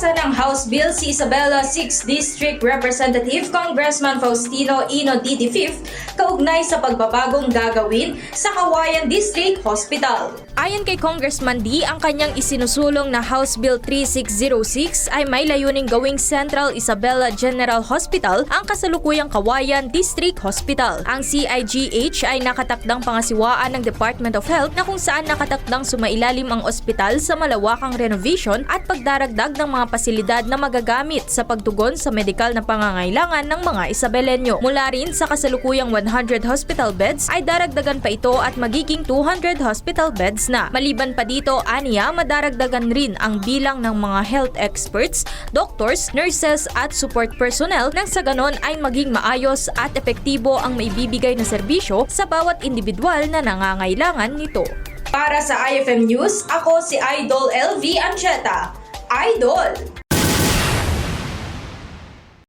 Pumasa ng House Bill si Isabela 6th District Representative Congressman Faustino Ino DD5 kaugnay sa pagbabagong gagawin sa Kawayan District Hospital. Ayon kay Congressman D, ang kanyang isinusulong na House Bill 3606 ay may layuning gawing Central Isabela General Hospital ang kasalukuyang Kawayan District Hospital. Ang CIGH ay nakatakdang pangasiwaan ng Department of Health na kung saan nakatakdang sumailalim ang ospital sa malawakang renovation at pagdaragdag ng pasilidad na magagamit sa pagtugon sa medikal na pangangailangan ng mga Isabelenyo. Mula rin sa kasalukuyang 100 hospital beds ay daragdagan pa ito at magiging 200 hospital beds na. Maliban pa dito, aniya, madaragdagan rin ang bilang ng mga health experts, doctors, nurses at support personnel nang sa ganon ay maging maayos at epektibo ang maibibigay na serbisyo sa bawat individual na nangangailangan nito. Para sa IFM News, ako si Idol LV Ancheta. Idol!